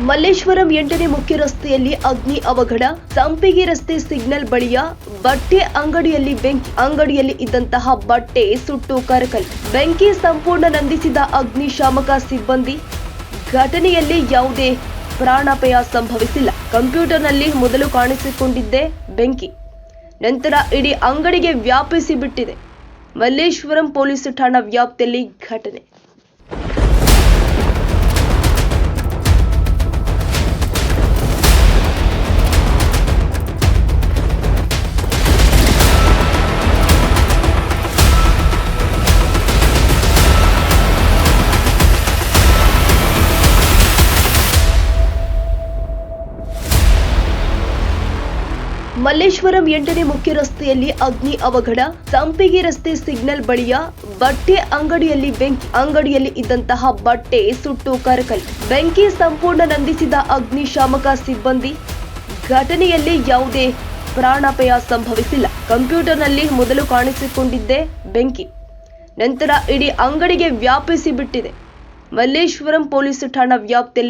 ಮಲ್ಲೇಶ್ವರಂ ಎಂಟನೇ ಮುಖ್ಯ ರಸ್ತೆಯಲ್ಲಿ ಅಗ್ನಿ ಅವಘಡ, ಸಂಪಿಗೆ ರಸ್ತೆ ಸಿಗ್ನಲ್ ಬಳಿಯ ಬಟ್ಟೆ ಅಂಗಡಿಯಲ್ಲಿ ಬೆಂಕಿ, ಅಂಗಡಿಯಲ್ಲಿ ಇದ್ದಂತಹ ಬಟ್ಟೆ ಸುಟ್ಟು ಕರಕಲ್, ಬೆಂಕಿ ಸಂಪೂರ್ಣ ನಂದಿಸಿದ ಅಗ್ನಿಶಾಮಕ ಸಿಬ್ಬಂದಿ. ಘಟನೆಯಲ್ಲಿ ಯಾವುದೇ ಪ್ರಾಣಾಪಾಯ ಸಂಭವಿಸಿಲ್ಲ. ಕಂಪ್ಯೂಟರ್ನಲ್ಲಿ ಮೊದಲು ಕಾಣಿಸಿಕೊಂಡಿದ್ದೇ ಬೆಂಕಿ. ನಂತರ ಇಡೀ ಅಂಗಡಿಗೆ ವ್ಯಾಪಿಸಿ ಬಿಟ್ಟಿದೆ. ಮಲ್ಲೇಶ್ವರಂ ಪೊಲೀಸ್ ಠಾಣಾ ವ್ಯಾಪ್ತಿಯಲ್ಲಿ ಘಟನೆ. ಮಲ್ಲೇಶ್ವರಂ ಎಂಟನೇ ಮುಖ್ಯ ರಸ್ತೆಯಲ್ಲಿ ಅಗ್ನಿ ಅವಘಡ, ಸಂಪಿಗೆ ರಸ್ತೆ ಸಿಗ್ನಲ್ ಬಳಿಯ ಬಟ್ಟೆ ಅಂಗಡಿಯಲ್ಲಿ ಬೆಂಕಿ, ಅಂಗಡಿಯಲ್ಲಿ ಇದ್ದಂತಹ ಬಟ್ಟೆ ಸುಟ್ಟು ಕರಕಲ್. ಬೆಂಕಿ ಸಂಪೂರ್ಣ ನಂದಿಸಿದ ಅಗ್ನಿಶಾಮಕ ಸಿಬ್ಬಂದಿ, ಘಟನೆಯಲ್ಲಿ ಯಾವುದೇ ಪ್ರಾಣಾಪಾಯ ಸಂಭವಿಸಿಲ್ಲ. ಕಂಪ್ಯೂಟರ್ನಲ್ಲಿ ಮೊದಲು ಕಾಣಿಸಿಕೊಂಡಿದ್ದೇ ಬೆಂಕಿ. ನಂತರ ಇಡೀ ಅಂಗಡಿಗೆ ವ್ಯಾಪಿಸಿ ಬಿಟ್ಟಿದೆ. ಮಲ್ಲೇಶ್ವರಂ ಪೊಲೀಸ್ ಠಾಣಾ ವ್ಯಾಪ್ತಿಯಲ್ಲಿ